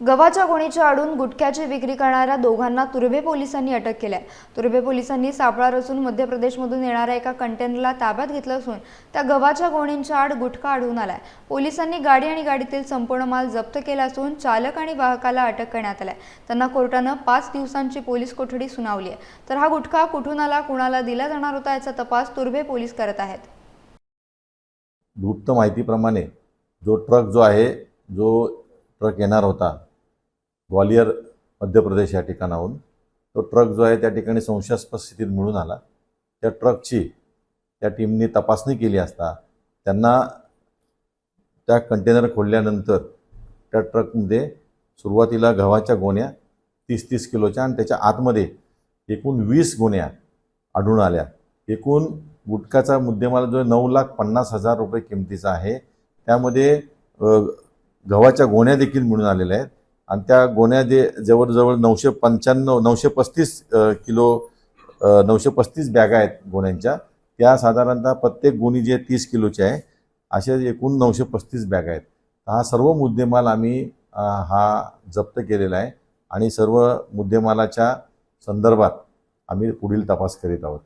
गव्हाच्या गोणीच्या आडून गुटख्याची विक्री करणाऱ्या दोघांना तुर्भे पोलिसांनी अटक केल्या. तुर्भे पोलिसांनी सापळा रचून मध्य प्रदेशमधून येणाऱ्या एका कंटेनरला ताब्यात घेतलं असून त्या गव्हाच्या गोणींच्या आड गुटखा आढळून आलाय. पोलिसांनी गाडी आणि गाडीतील संपूर्ण माल जप्त केला असून चालक आणि वाहकाला अटक करण्यात आलाय. त्यांना कोर्टानं पाच दिवसांची पोलीस कोठडी सुनावली आहे. तर हा गुटखा कुठून आला कुणाला दिला जाणार होता याचा तपास तुर्भे पोलीस करत आहेत. गुप्त माहितीप्रमाणे जो ट्रक जो आहे जो ट्रक येणार होता ग्वालियर मध्य प्रदेश या ठिकाणाहून. तो ट्रक जो आहे त्या ठिकाणी संशयास्पद स्थितीत मिळून आला. त्या ट्रकची त्या टीमने तपासणी केली असता त्यांना त्या कंटेनर खोलल्यानंतर त्या ट्रकमध्ये सुरुवातीला गव्हाच्या गोण्या तीस तीस किलोच्या आणि त्याच्या आतमध्ये एकूण वीस गोण्या आढळून आल्या. एकूण गुटखाचा मुद्देमाल जो नऊ लाख पन्नास हजार रुपये किमतीचा आहे. त्यामध्ये गव्हाच्या गोण्या देखील मिळून आलेल्या आहेत. आणि त्या गोण्या जे जवळजवळ नऊशे पंच्याण्णव नऊशे पस्तीस किलो नऊशे पस्तीस बॅगा आहेत गोण्यांच्या. त्या साधारणतः प्रत्येक गोणी जे तीस किलोची आहे अशा एकूण नऊशे पस्तीस बॅगा आहेत. हा सर्व मुद्देमाल आम्ही हा जप्त केलेला आहे आणि सर्व मुद्देमालाच्या संदर्भात आम्ही पुढील तपास करीत आहोत.